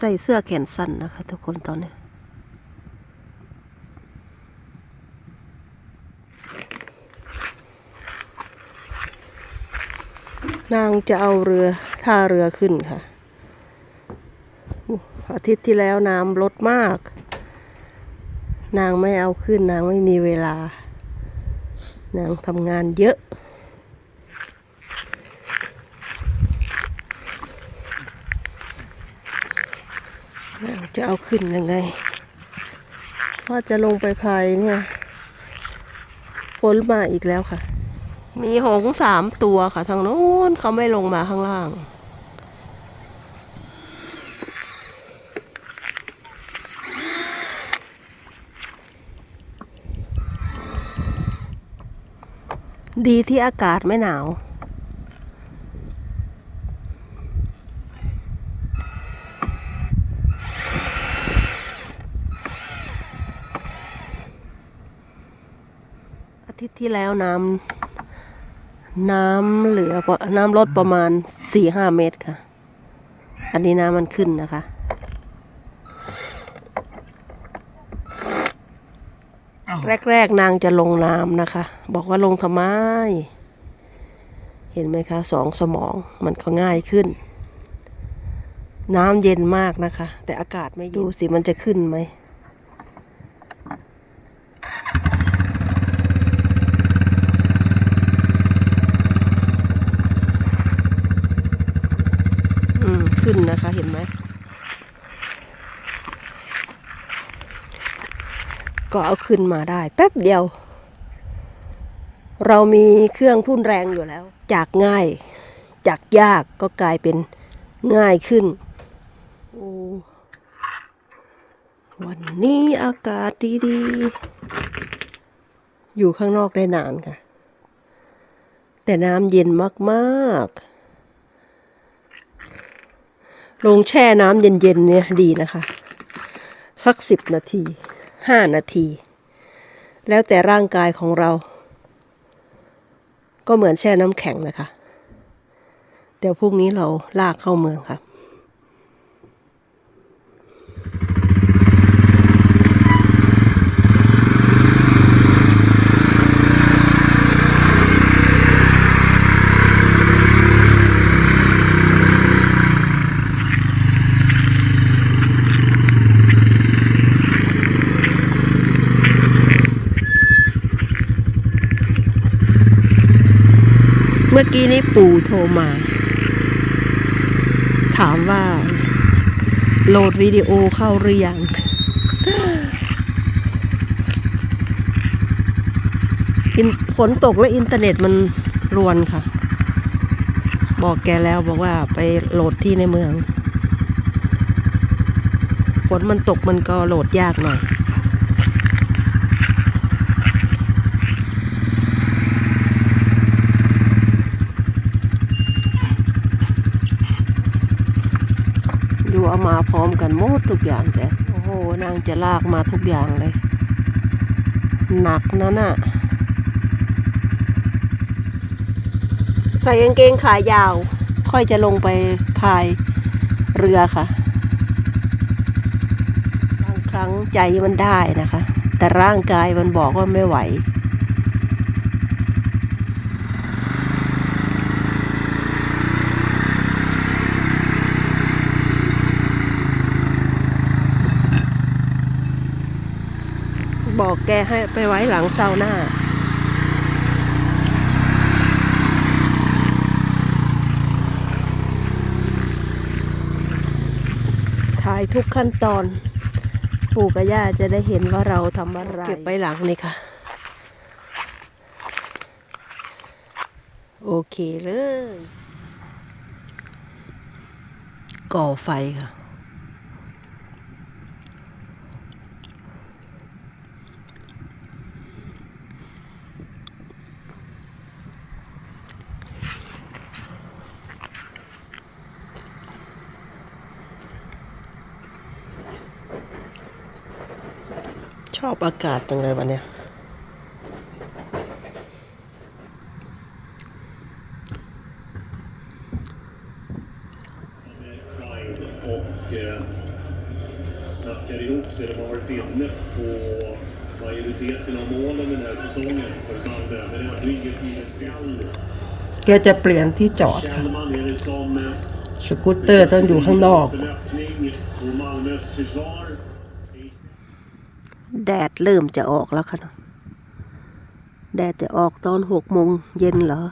ใส่เสื้อแขนสั้นนะคะทุกคนตอนนี้ นางจะเอาเรือท่าเรือขึ้นค่ะอู้อาทิตย์ที่แล้วน้ำลดมาก นางไม่เอาขึ้นนางไม่มีเวลา นางทำงานเยอะ นาง จะเอาขึ้นยังไง ว่าจะลงไปพายเนี่ยฝนมาอีกแล้วค่ะ มีหงส์สามตัวค่ะ ทางโน้นเขาไม่ลงมาข้างล่าง ดีที่อากาศไม่หนาว ทิตย์ที่แล้วน้ำน้ำเหลือประน้ำลดประมาณสี่ห้าเมตรค่ะ อันนี้น้ำมันขึ้นนะคะ แรกๆนางจะลงน้ำนะคะ บอกว่าลงทำไม เห็นไหมคะสองสมองมันก็ง่ายขึ้น น้ำเย็นมากนะคะ แต่อากาศไม่เย็นดูสิมันจะขึ้นไหม อืม ขึ้ นไหมก็เอาขึ้นมาได้ แป๊บเดียว เรามีเครื่องทุ่นแรงอยู่แล้ว จากง่าย จากยากก็กลายเป็นง่ายขึ้น วันนี้อากาศดีๆ อยู่ข้างนอกได้นานค่ะ แต่น้ำเย็นมากๆ ลงแช่น้ำเย็นๆเนี่ยดีนะคะ สักสิบนาทีห้านาที แล้วแต่ร่างกายของเรา ก็เหมือนแช่น้ำแข็งนะคะ เดี๋ยวพรุ่งนี้เราลากเข้าเมืองค่ะ มื่อกี้นี้ปู่โทรมา ถามว่า โหลดวิดีโอเข้าหรือยังฝนตกและอินเทอร์เน็ตมันรวนค่ะ บอกแกแล้วบอกว่าไปโหลดที่ในเมืองฝนมันตกมันก็โหลดยากหน่อย ดู เอามาพร้อมกันหมดทุกอย่างแต่โอ้โหนางจะลากมาทุกอย่างเลย หนักนะน่ะ ใส่กางเกงขายาว ค่อยจะลงไปพายเรือค่ะบางครั้งใจมันได้นะคะ แต่ร่างกายมันบอกว่าไม่ไหว บอกแกให้ไปไว้หลังเสาหน้า ถ่ายทุกขั้นตอน ปู่กับย่าจะได้เห็นว่าเราทำอะไร เก็บไปหลังนี่ค่ะ โอเคเลย ก่อไฟค่ะ ชอบอากาศจังเลยวันเนี้ยใครจะพบ eh, snackar ihop sig. De har varit inne på majoriteten av målen den här säsongen för Malmö. Men det har blivit i ett fjall. แกจะเปลี่ยนที่จอด Kjellman är det som eh, สกูตเตอร์ต้องอยู่ข้างนอก แดดเริ่มจะออกแล้วค่ะแดดจะออกตอนหกโมงเย็นเหรอ